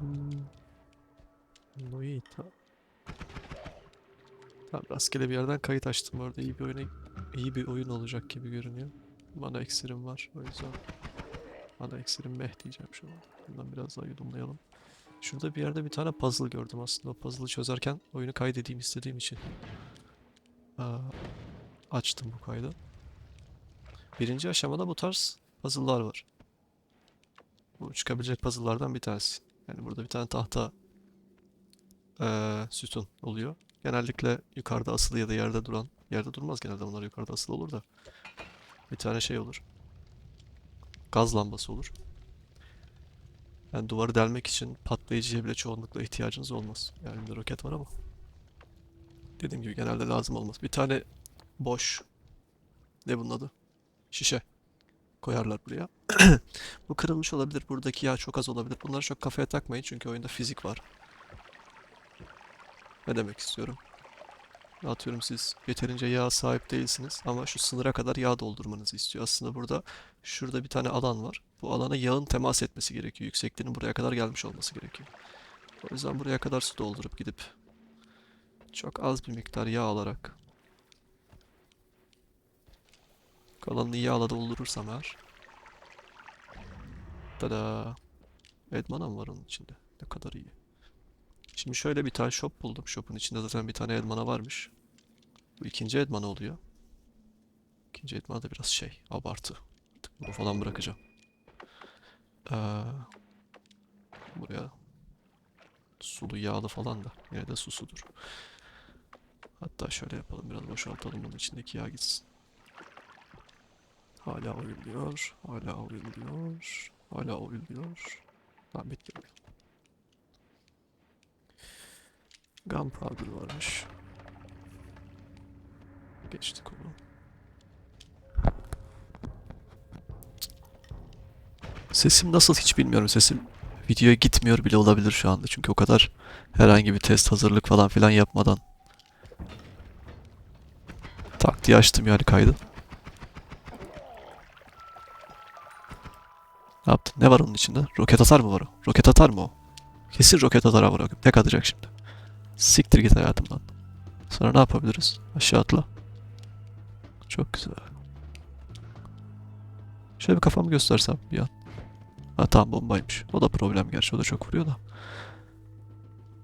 Hmm. Noita. Tamam rastgele bir yerden kayıt açtım bu arada. İyi bir oyuna, iyi bir oyun olacak gibi görünüyor. Mana iksirim var o yüzden. Mana iksirim meh diyeceğim şu an. Bundan biraz daha yudumlayalım. Şurada bir yerde bir tane puzzle gördüm aslında. O puzzle'ı çözerken oyunu kaydedeyim istediğim için. Aa, açtım bu kaydı. Birinci aşamada bu tarz puzzle'lar var. Bu çıkabilecek puzzle'lardan bir tanesi. Yani burada bir tane tahta eee, sütun oluyor. Genellikle yukarıda asılı ya da yerde duran. Yerde durmaz genelde onlar yukarıda asılı olur da. Bir tane şey olur. Gaz lambası olur. Yani duvarı delmek için patlayıcıya bile çoğunlukla ihtiyacınız olmaz. Yani elimde roket var ama. Dediğim gibi genelde lazım olmaz. Bir tane boş ne bunun adı? Şişe koyarlar buraya. Bu kırılmış olabilir. Buradaki yağ çok az olabilir. Bunları çok kafaya takmayın çünkü oyunda fizik var. Ne demek istiyorum? Atıyorum siz yeterince yağ sahip değilsiniz ama şu sınıra kadar yağ doldurmanızı istiyor. Aslında burada şurada bir tane alan var. Bu alana yağın temas etmesi gerekiyor. Yüksekliğinin buraya kadar gelmiş olması gerekiyor. O yüzden buraya kadar su doldurup gidip çok az bir miktar yağ alarak kalanını yağla doldurursam eğer Tada. Edmana mı var onun içinde? Ne kadar iyi. Şimdi şöyle bir tane shop buldum. Shop'un içinde zaten bir tane Edmana varmış. Bu ikinci Edmana oluyor. İkinci Edmana da biraz şey, abartı. Artık bunu falan bırakacağım. Ee, buraya sulu yağlı falan da yine de susudur. Hatta şöyle yapalım biraz boşaltalım bunun içindeki yağ gitsin. Hala oyuluyor, hala oyuluyor, hala oyuluyor. Tamam bitti. Gunpowder varmış. Geçtik onu. Sesim nasıl hiç bilmiyorum. Sesim videoya gitmiyor bile olabilir şu anda. Çünkü o kadar herhangi bir test hazırlık falan filan yapmadan tak diye açtım yani kaydı. Ne var onun içinde? Roket atar mı var o? Roket atar mı o? Kesin roket atar ha bırakıp. Tek atacak şimdi. Siktir git hayatımdan. Sonra ne yapabiliriz? Aşağı atla. Çok güzel. Şöyle bir kafamı göstersem bir an. Ha tamam bombaymış. O da problem gerçi. O da çok vuruyor da.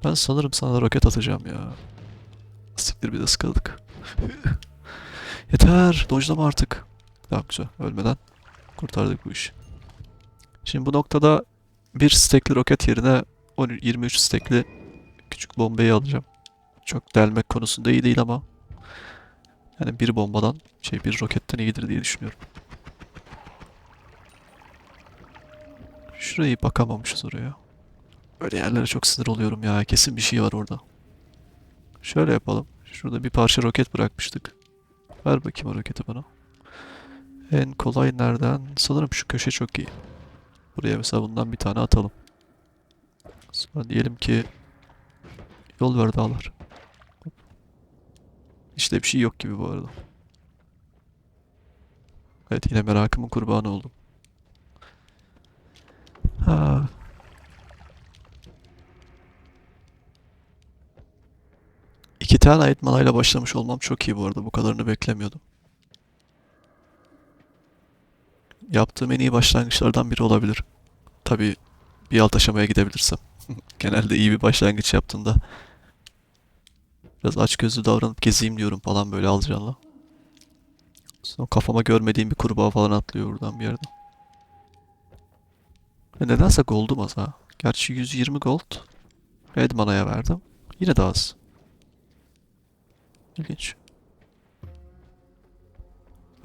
Ben sanırım sana roket atacağım ya. Siktir bir de sıkıldık. Yeter. Dojlama artık. Tamam güzel. Ölmeden kurtardık bu işi. Şimdi bu noktada bir stekli roket yerine 10 23 stekli küçük bombayı alacağım. Çok delmek konusunda iyi değil ama yani bir bombadan şey bir roketten iyidir diye düşünüyorum. Şurayı bakamamışız oraya. Böyle yerlere çok sinir oluyorum ya. Kesin bir şey var orada. Şöyle yapalım. Şurada bir parça roket bırakmıştık. Ver bakayım o roketi bana. En kolay nereden? Sanırım şu köşe çok iyi. Buraya mesela bundan bir tane atalım. Sonra diyelim ki yol ver dağlar. İşte bir şey yok gibi bu arada. Evet yine merakımın kurbanı oldum. Ha. İki tane ait manayla başlamış olmam çok iyi bu arada. Bu kadarını beklemiyordum. Yaptığım en iyi başlangıçlardan biri olabilir. Tabii bir alt aşamaya gidebilirsem. Genelde iyi bir başlangıç yaptığında biraz açgözlü davranıp gezeyim diyorum falan böyle alcanla. Sonra kafama görmediğim bir kurbağa falan atlıyor buradan bir yerden. Ve nedense gold'um az ha. Gerçi 120 gold Redmana'ya verdim. Yine de az. İlginç.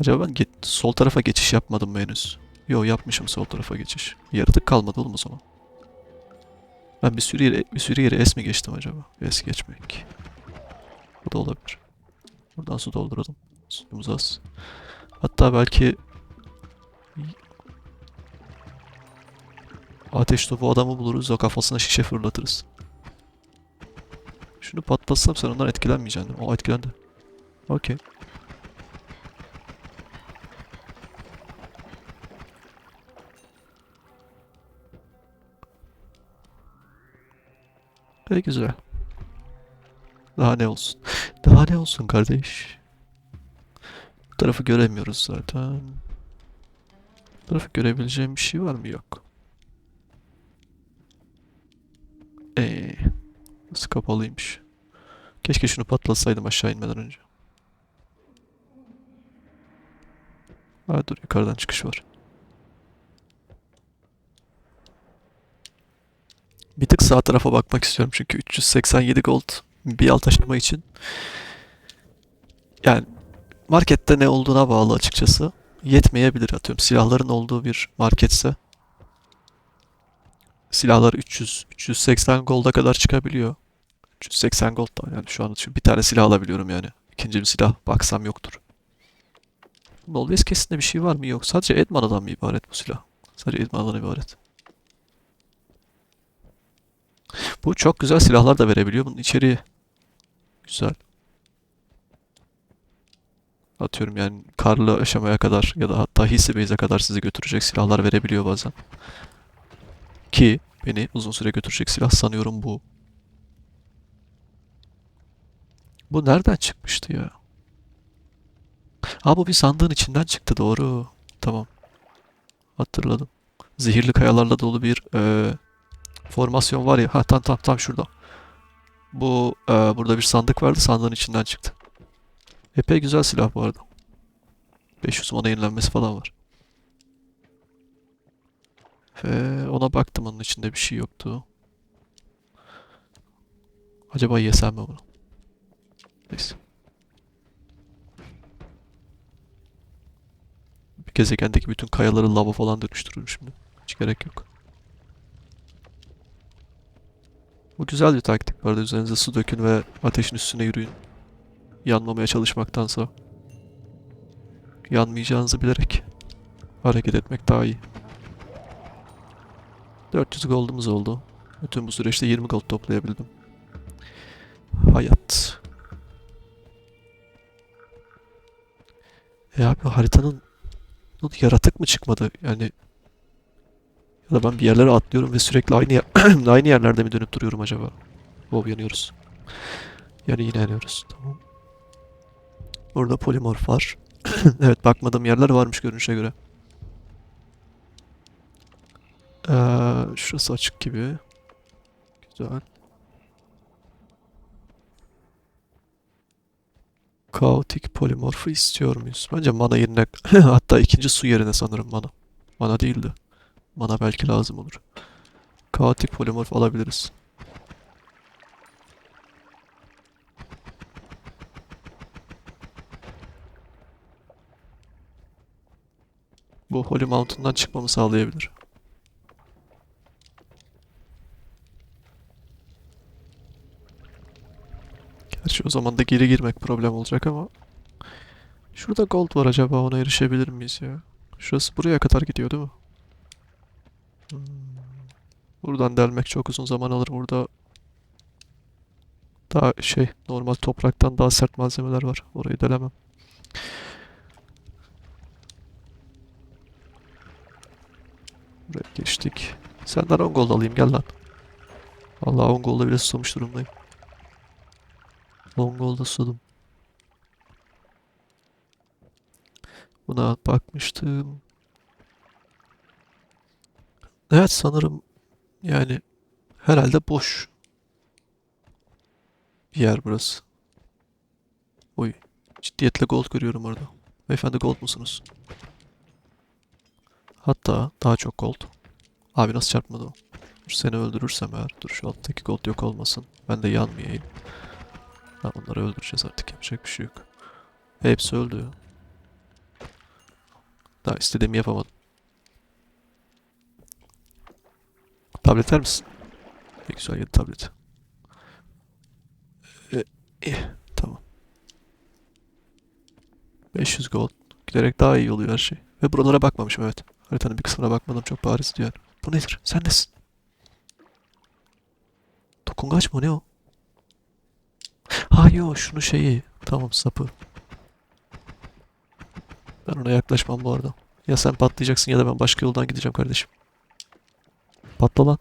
Acaba ben sol tarafa geçiş yapmadım mı henüz? Yo yapmışım sol tarafa geçiş. Yaratık kalmadı oğlum o zaman. Ben bir sürü yere, bir sürü yere es mi geçtim acaba? Es geçmek. Bu da olabilir. Buradan su dolduralım. Suyumuz az. Hatta belki ateş topu adamı buluruz o kafasına şişe fırlatırız. Şunu patlatsam sen ondan etkilenmeyeceksin? O etkilendi. Okey. E güzel. Daha ne olsun? Daha ne olsun kardeş? Bu tarafı göremiyoruz zaten. Bu tarafı görebileceğim bir şey var mı? Yok. Eee. Nasıl kapalıymış. Keşke şunu patlatsaydım aşağı inmeden önce. Ha dur yukarıdan çıkış var. Bir tık sağ tarafa bakmak istiyorum çünkü 387 gold bir alt aşama için. Yani markette ne olduğuna bağlı açıkçası. Yetmeyebilir atıyorum. Silahların olduğu bir marketse. Silahlar 300, 380 golda kadar çıkabiliyor. 380 gold da yani şu an için bir tane silah alabiliyorum yani. İkinci bir silah baksam yoktur. Always kesinde bir şey var mı? Yok. Sadece Edmana'dan mı ibaret bu silah? Sadece Edmana'dan ibaret. Bu çok güzel silahlar da verebiliyor. Bunun içeriği güzel. Atıyorum yani karlı aşamaya kadar ya da hatta hissi base'e kadar sizi götürecek silahlar verebiliyor bazen. Ki beni uzun süre götürecek silah sanıyorum bu. Bu nereden çıkmıştı ya? Ha bu bir sandığın içinden çıktı doğru. Tamam. Hatırladım. Zehirli kayalarla dolu bir eee, formasyon var ya. Ha tam tam tam şurada. Bu eee, burada bir sandık vardı. Sandığın içinden çıktı. Epey güzel silah bu arada. 500 mana yenilenmesi falan var. Ve ona baktım onun içinde bir şey yoktu. Acaba yesem mi bunu? Neyse. Bir gezegendeki bütün kayaları lava falan dönüştürürüm şimdi. Hiç gerek yok. Bu güzel bir taktik bu arada. Üzerinize su dökün ve ateşin üstüne yürüyün. Yanmamaya çalışmaktansa. Yanmayacağınızı bilerek hareket etmek daha iyi. 400 gold'umuz oldu. Bütün bu süreçte 20 gold toplayabildim. Hayat. E abi haritanın yaratık mı çıkmadı? Yani ya da ben bir yerlere atlıyorum ve sürekli aynı yer- aynı yerlerde mi dönüp duruyorum acaba? Wow yanıyoruz. Yani yine yanıyoruz. Tamam. Burada polimorf var. Evet bakmadığım yerler varmış görünüşe göre. Ee, şurası açık gibi. Güzel. Kaotik polimorfu istiyor muyuz? Bence mana yerine hatta ikinci su yerine sanırım mana. Mana değildi. Mana belki lazım olur. Kaotik polimorf alabiliriz. Bu Holy Mountain'dan çıkmamı sağlayabilir. Gerçi o zaman da geri girmek problem olacak ama Şurada gold var acaba ona erişebilir miyiz ya? Şurası buraya kadar gidiyor değil mi? Buradan delmek çok uzun zaman alır. Burada daha şey normal topraktan daha sert malzemeler var. Orayı delemem. Buraya geçtik. Senden 10 gold alayım gel lan. Vallahi 10 golda bile susamış durumdayım. 10 golda susadım. Buna bakmıştım. Evet sanırım yani herhalde boş bir yer burası. Oy ciddiyetle gold görüyorum orada. Beyefendi gold musunuz? Hatta daha çok gold. Abi nasıl çarpmadı o? Seni öldürürsem eğer. Dur şu alttaki gold yok olmasın. Ben de yanmayayım. Ha, onları öldüreceğiz artık yapacak bir şey yok. Hepsi öldü. Daha istediğimi yapamadım. Tablet ver misin? Ne güzel yedi tablet. Ee, eh, tamam. 500 gold. Giderek daha iyi oluyor her şey. Ve buralara bakmamışım evet. Haritanın bir kısmına bakmadım çok bariz yani. Bu nedir? Sen nesin? Dokungaç mı ne o? Ha yo şunu şeyi. Tamam sapı. Ben ona yaklaşmam bu arada. Ya sen patlayacaksın ya da ben başka yoldan gideceğim kardeşim. Patla lan.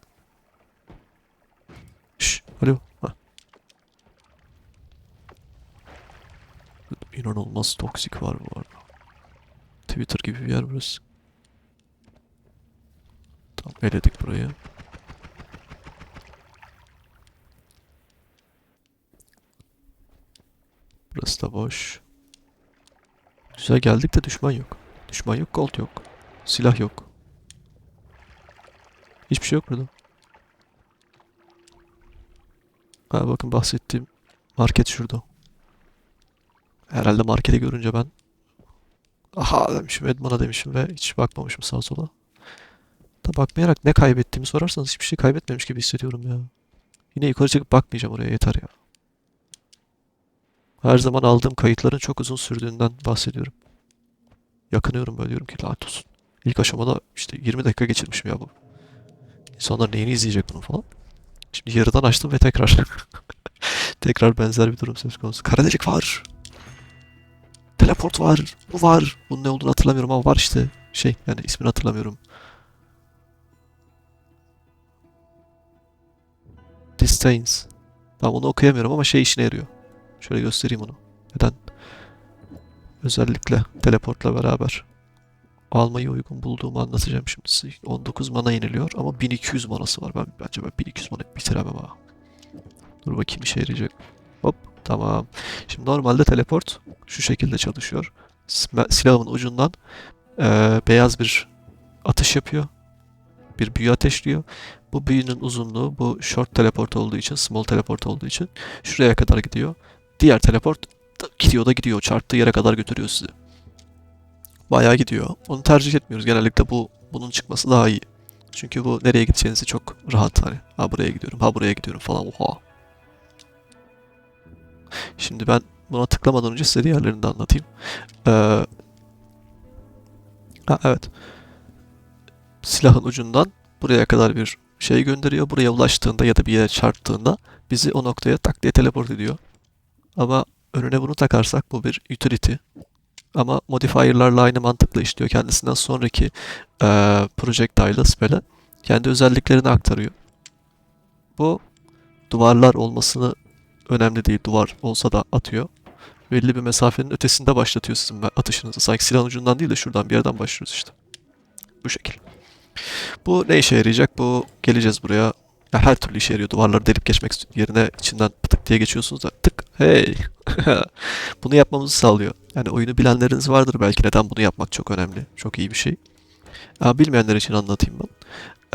Şşş. Alo. Heh. İnanılmaz toksik var bu arada. Twitter gibi bir yer burası. Tamam eledik burayı. Burası da boş. Güzel geldik de düşman yok. Düşman yok, gold yok. Silah yok. Hiçbir şey yok burada. Ha bakın bahsettiğim market şurada. Herhalde marketi görünce ben aha demişim Edman'a demişim ve hiç bakmamışım sağa sola. Da bakmayarak ne kaybettiğimi sorarsanız hiçbir şey kaybetmemiş gibi hissediyorum ya. Yine yukarı çıkıp bakmayacağım oraya yeter ya. Her zaman aldığım kayıtların çok uzun sürdüğünden bahsediyorum. Yakınıyorum böyle diyorum ki lanet olsun. İlk aşamada işte 20 dakika geçirmişim ya bu. İnsanlar neyini izleyecek bunu falan. Şimdi yarıdan açtım ve tekrar tekrar benzer bir durum söz konusu. Kara delik var. Teleport var. Bu var. Bunun ne olduğunu hatırlamıyorum ama var işte. Şey yani ismini hatırlamıyorum. Disdains. Tamam onu okuyamıyorum ama şey işine yarıyor. Şöyle göstereyim onu. Neden? Özellikle teleportla beraber almayı uygun bulduğumu anlatacağım şimdi size. 19 mana yeniliyor ama 1200 manası var. Ben bence ben 1200 mana bitiremem ha. Dur bakayım işe yarayacak. Hop tamam. Şimdi normalde teleport şu şekilde çalışıyor. Silahımın ucundan eee, beyaz bir atış yapıyor. Bir büyü ateşliyor. Bu büyünün uzunluğu bu short teleport olduğu için, small teleport olduğu için şuraya kadar gidiyor. Diğer teleport gidiyor da gidiyor. Çarptığı yere kadar götürüyor sizi. Bayağı gidiyor. Onu tercih etmiyoruz. Genellikle bu bunun çıkması daha iyi. Çünkü bu nereye gideceğinizi çok rahat hani. Ha buraya gidiyorum, ha buraya gidiyorum falan. Oha. Şimdi ben buna tıklamadan önce size diğerlerini de anlatayım. Ee, ha evet. Silahın ucundan buraya kadar bir şey gönderiyor. Buraya ulaştığında ya da bir yere çarptığında bizi o noktaya tak diye teleport ediyor. Ama önüne bunu takarsak bu bir utility. Ama modifier'larla aynı mantıkla işliyor. Kendisinden sonraki eee projectile'a, spell'e kendi özelliklerini aktarıyor. Bu duvarlar olmasını önemli değil. Duvar olsa da atıyor. Belli bir mesafenin ötesinde başlatıyor sizin atışınızı. Sanki silahın ucundan değil de şuradan bir yerden başlıyoruz işte. Bu şekil. Bu ne işe yarayacak? Bu geleceğiz buraya. Ya her türlü işe yarıyor. Duvarları delip geçmek yerine içinden tık diye geçiyorsunuz da tık hey. bunu yapmamızı sağlıyor. Yani oyunu bilenleriniz vardır belki neden bunu yapmak çok önemli. Çok iyi bir şey. Aa, bilmeyenler için anlatayım ben.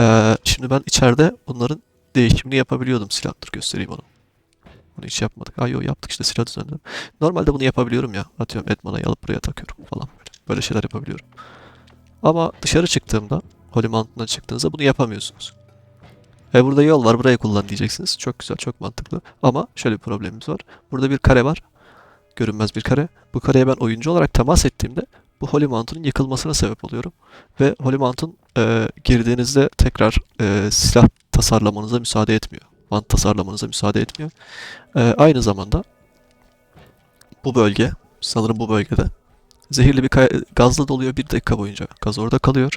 Ee, şimdi ben içeride bunların değişimini yapabiliyordum silahları göstereyim onu. Bunu hiç yapmadık. Ay yo yaptık işte silah düzenledim. Normalde bunu yapabiliyorum ya. Atıyorum Edmana'yı alıp buraya takıyorum falan böyle. Böyle şeyler yapabiliyorum. Ama dışarı çıktığımda Holy Mountain'dan çıktığınızda bunu yapamıyorsunuz. E burada yol var burayı kullan diyeceksiniz. Çok güzel çok mantıklı. Ama şöyle bir problemimiz var. Burada bir kare var. Görünmez bir kare. Bu kareye ben oyuncu olarak temas ettiğimde bu Holy Mountain'ın yıkılmasına sebep oluyorum. Ve Holy Mountain e, girdiğinizde tekrar e, silah tasarlamanıza müsaade etmiyor. Mant tasarlamanıza müsaade etmiyor. E, aynı zamanda bu bölge, sanırım bu bölgede zehirli bir gazla doluyor bir dakika boyunca. Gaz orada kalıyor.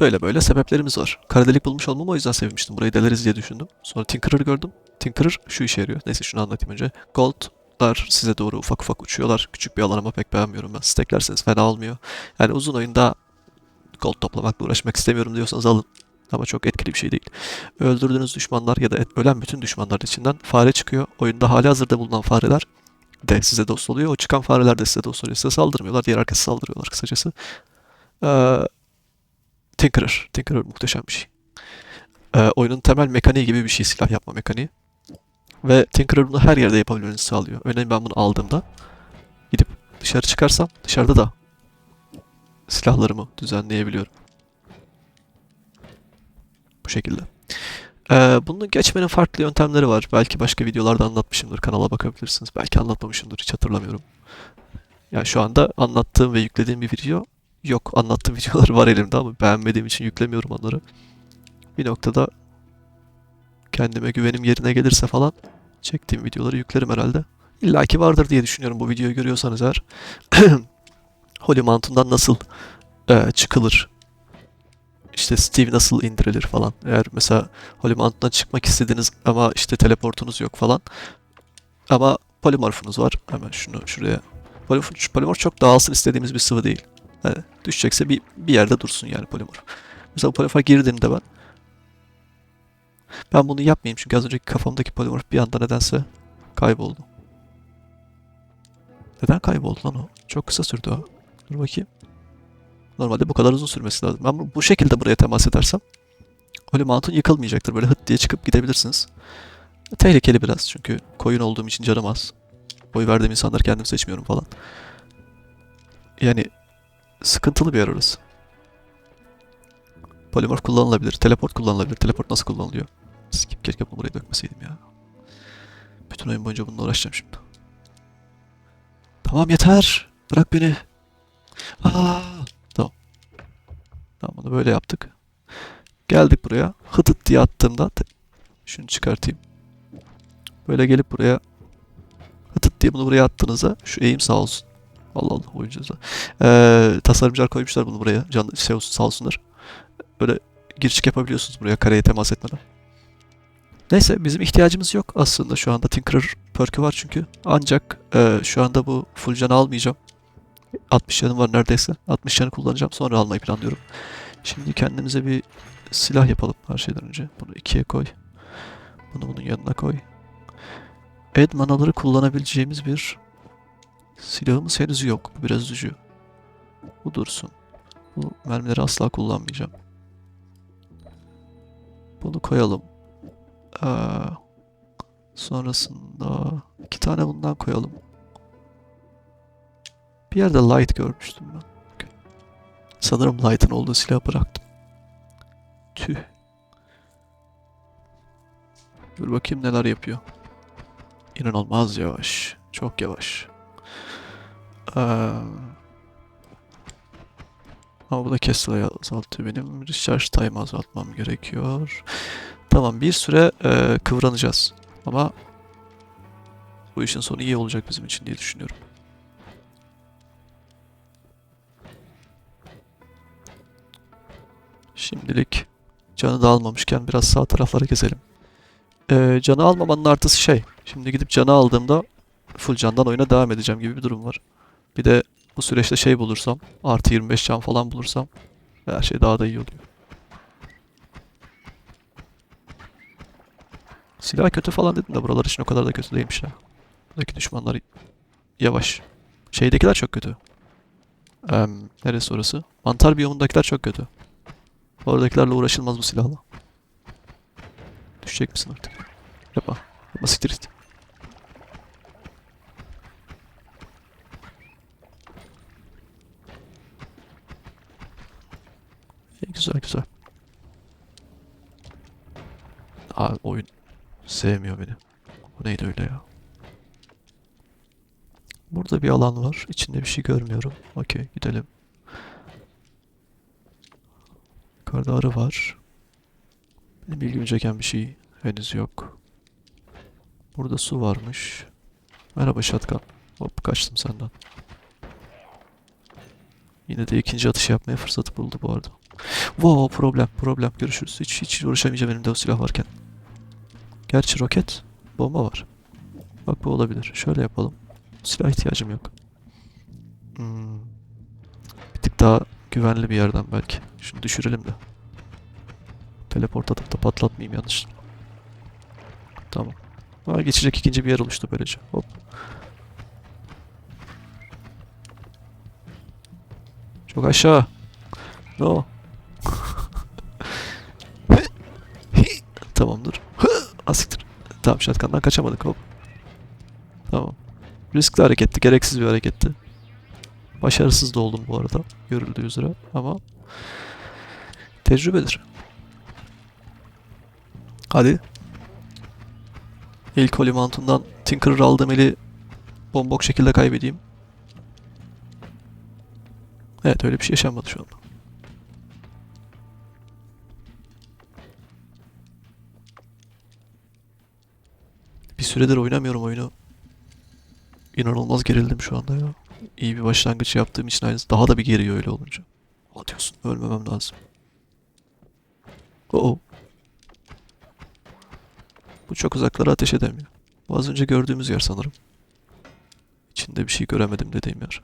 Böyle böyle sebeplerimiz var. Kara delik bulmuş olmamı o yüzden sevmiştim. Burayı deleriz diye düşündüm. Sonra Tinkerer'ı gördüm. Tinkerer şu işe yarıyor. Neyse şunu anlatayım önce. Gold'lar size doğru ufak ufak uçuyorlar. Küçük bir alan ama pek beğenmiyorum ben. Steklerseniz fena olmuyor. Yani uzun oyunda gold toplamakla uğraşmak istemiyorum diyorsanız alın. Ama çok etkili bir şey değil. Öldürdüğünüz düşmanlar ya da ölen bütün düşmanlar içinden fare çıkıyor. Oyunda hali hazırda bulunan fareler de size dost oluyor. O çıkan fareler de size dost oluyor. Size saldırmıyorlar. Diğer herkese saldırıyorlar kısacası. Ee, Tinkerer. Tinkerer muhteşem bir şey. Ee, oyunun temel mekaniği gibi bir şey silah yapma mekaniği. Ve Tinkerer bunu her yerde yapabilmenizi sağlıyor. Örneğin ben bunu aldığımda gidip dışarı çıkarsam dışarıda da silahlarımı düzenleyebiliyorum. Bu şekilde. Ee, bunu geçmenin farklı yöntemleri var. Belki başka videolarda anlatmışımdır. Kanala bakabilirsiniz. Belki anlatmamışımdır. Hiç hatırlamıyorum. Yani şu anda anlattığım ve yüklediğim bir video yok. Anlattığım videolar var elimde ama beğenmediğim için yüklemiyorum onları. Bir noktada kendime güvenim yerine gelirse falan çektiğim videoları yüklerim herhalde. İlla ki vardır diye düşünüyorum bu videoyu görüyorsanız eğer. Holy Mountain'dan nasıl e, çıkılır? İşte Steve nasıl indirilir falan. Eğer mesela Holy Mountain'dan çıkmak istediniz ama işte teleportunuz yok falan. Ama polimorfunuz var. Hemen şunu şuraya. Polimorf, polimorf çok dağılsın istediğimiz bir sıvı değil. Yani düşecekse bir, bir yerde dursun yani polimorf. Mesela polimorfa girdiğimde ben ben bunu yapmayayım çünkü az önceki kafamdaki polimorf bir anda nedense kayboldu. Neden kayboldu lan o? Çok kısa sürdü o. Dur bakayım. Normalde bu kadar uzun sürmesi lazım. Ben bu- şekilde buraya temas edersem Holy Mountain yıkılmayacaktır. Böyle hıt diye çıkıp gidebilirsiniz. Tehlikeli biraz çünkü koyun olduğum için canım az. Oy verdiğim insanları kendim seçmiyorum falan. Yani sıkıntılı bir yer orası. Polimorf kullanılabilir. Teleport kullanılabilir. Teleport nasıl kullanılıyor? Skip keşke bunu buraya dökmeseydim ya. Bütün oyun boyunca bununla uğraşacağım şimdi. Tamam yeter. Bırak beni. Aa, tamam. Tamam bunu böyle yaptık. Geldik buraya. Hıtıt diye attığımda şunu çıkartayım. Böyle gelip buraya hıtıt diye bunu buraya attığınızda şu eğim sağ olsun. Allah Allah oyuncu da. Ee, tasarımcılar koymuşlar bunu buraya. Can, şey olsun, sağ olsunlar. Böyle giriş yapabiliyorsunuz buraya kareye temas etmeden. Neyse bizim ihtiyacımız yok aslında şu anda Tinkerer perk'ü var çünkü. Ancak e, şu anda bu full canı almayacağım. 60 canım var neredeyse. 60 canı kullanacağım sonra almayı planlıyorum. Şimdi kendimize bir silah yapalım her şeyden önce. Bunu ikiye koy. Bunu bunun yanına koy. Ed manaları kullanabileceğimiz bir silahımız henüz yok. Biraz üzücü. Bu dursun. Bu mermileri asla kullanmayacağım. Bunu koyalım. Ee, sonrasında iki tane bundan koyalım. Bir yerde light görmüştüm ben. Sanırım light'ın olduğu silahı bıraktım. Tüh. Dur bakayım neler yapıyor. İnanılmaz yavaş. Çok yavaş. Ee, ama bu da Kestra'yı azaltıyor benim. Recharge time azaltmam gerekiyor. Tamam bir süre e, kıvranacağız. Ama bu işin sonu iyi olacak bizim için diye düşünüyorum. Şimdilik canı da almamışken biraz sağ taraflara gezelim. Ee, canı almamanın artısı şey. Şimdi gidip canı aldığımda full candan oyuna devam edeceğim gibi bir durum var. Bir de bu süreçte şey bulursam, artı 25 can falan bulursam her şey daha da iyi oluyor. Silah kötü falan dedim de buralar için o kadar da kötü değilmiş ya. Buradaki düşmanlar yavaş. Şeydekiler çok kötü. Em, neresi orası? Mantar biyomundakiler çok kötü. Oradakilerle uğraşılmaz bu silahla. Düşecek misin artık? Yapma. Yapma siktir git. İyi, güzel güzel. Aa oyun sevmiyor beni. Bu neydi öyle ya? Burada bir alan var. İçinde bir şey görmüyorum. Okey gidelim. Yukarıda arı var. Benim ilgimi çeken bir şey henüz yok. Burada su varmış. Merhaba şatkan. Hop kaçtım senden. Yine de ikinci atış yapmaya fırsatı buldu bu arada. Wow problem problem görüşürüz. Hiç hiç uğraşamayacağım elimde o silah varken. Gerçi roket bomba var. Bak bu olabilir. Şöyle yapalım. Silah ihtiyacım yok. Hmm. Bir tık daha güvenli bir yerden belki. Şunu düşürelim de. Teleport atıp da patlatmayayım yanlış. Tamam. Aa, geçecek ikinci bir yer oluştu böylece. Hop. Çok aşağı. No. Tamamdır. Asiktir. Tamam şatkandan kaçamadık hop. Tamam. Riskli hareketti, gereksiz bir hareketti. Başarısız da oldum bu arada. Görüldüğü üzere ama tecrübedir. Hadi. İlk Holy Mountain'dan Tinker'ı aldığım eli bombok şekilde kaybedeyim. Evet öyle bir şey yaşanmadı şu anda. Bir süredir oynamıyorum oyunu. İnanılmaz gerildim şu anda ya. İyi bir başlangıç yaptığım için aynı daha da bir geriyor öyle olunca. Ne diyorsun? Ölmemem lazım. Oo. Bu çok uzaklara ateş edemiyor. Bu az önce gördüğümüz yer sanırım. Ben de bir şey göremedim dediğim yer.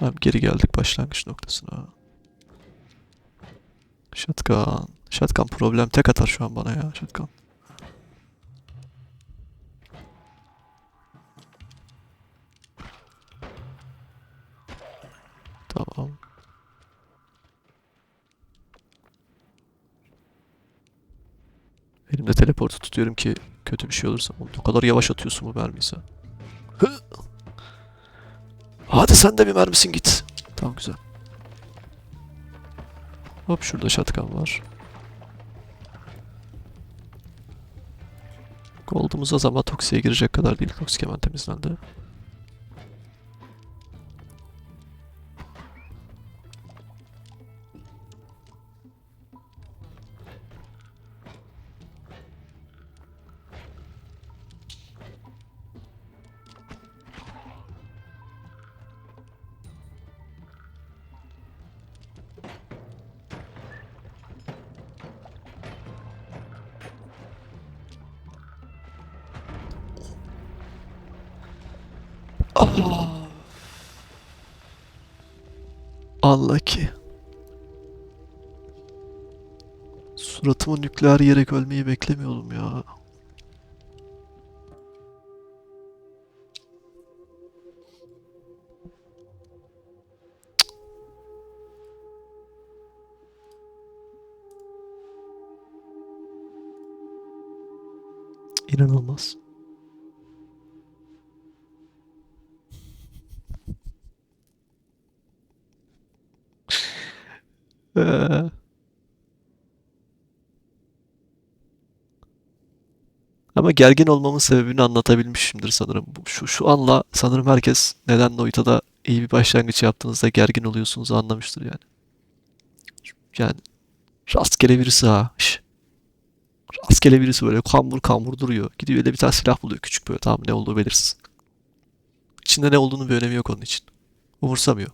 Tamam geri geldik başlangıç noktasına. Shotgun. Shotgun problem tek atar şu an bana ya Shotgun. Tamam. Elimde teleportu tutuyorum ki kötü bir şey olursa. O kadar yavaş atıyorsun bu mermiyi sen. Sen de bir mermisin git. Tamam güzel. Hop şurada şatkan var. Gold'umuz az ama Toksi'ye girecek kadar değil. Toksik hemen temizlendi. Suratıma nükleer yiyerek ölmeyi beklemiyordum ya. İnanılmaz. Ee, Ama gergin olmamın sebebini anlatabilmişimdir sanırım. Şu, şu anla sanırım herkes neden Noita'da iyi bir başlangıç yaptığınızda gergin oluyorsunuz anlamıştır yani. Yani rastgele birisi ha. Şş. Rastgele birisi böyle kambur kambur duruyor. Gidiyor öyle bir tane silah buluyor küçük böyle tamam ne olduğu belirsiz. İçinde ne olduğunun bir önemi yok onun için. Umursamıyor.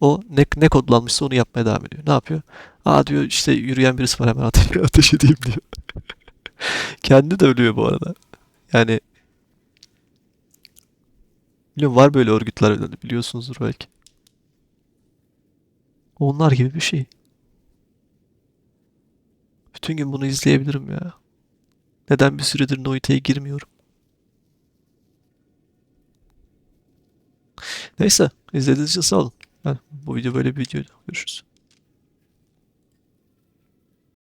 O ne, ne kodlanmışsa onu yapmaya devam ediyor. Ne yapıyor? Aa diyor işte yürüyen birisi var hemen ateş, ateş edeyim diyor. Kendi de ölüyor bu arada. Yani biliyorum var böyle örgütler biliyorsunuzdur belki. Onlar gibi bir şey. Bütün gün bunu izleyebilirim ya. Neden bir süredir Noite'ye girmiyorum? Neyse izlediğiniz için sağ olun. Ha, bu video böyle bir videoydu. Görüşürüz.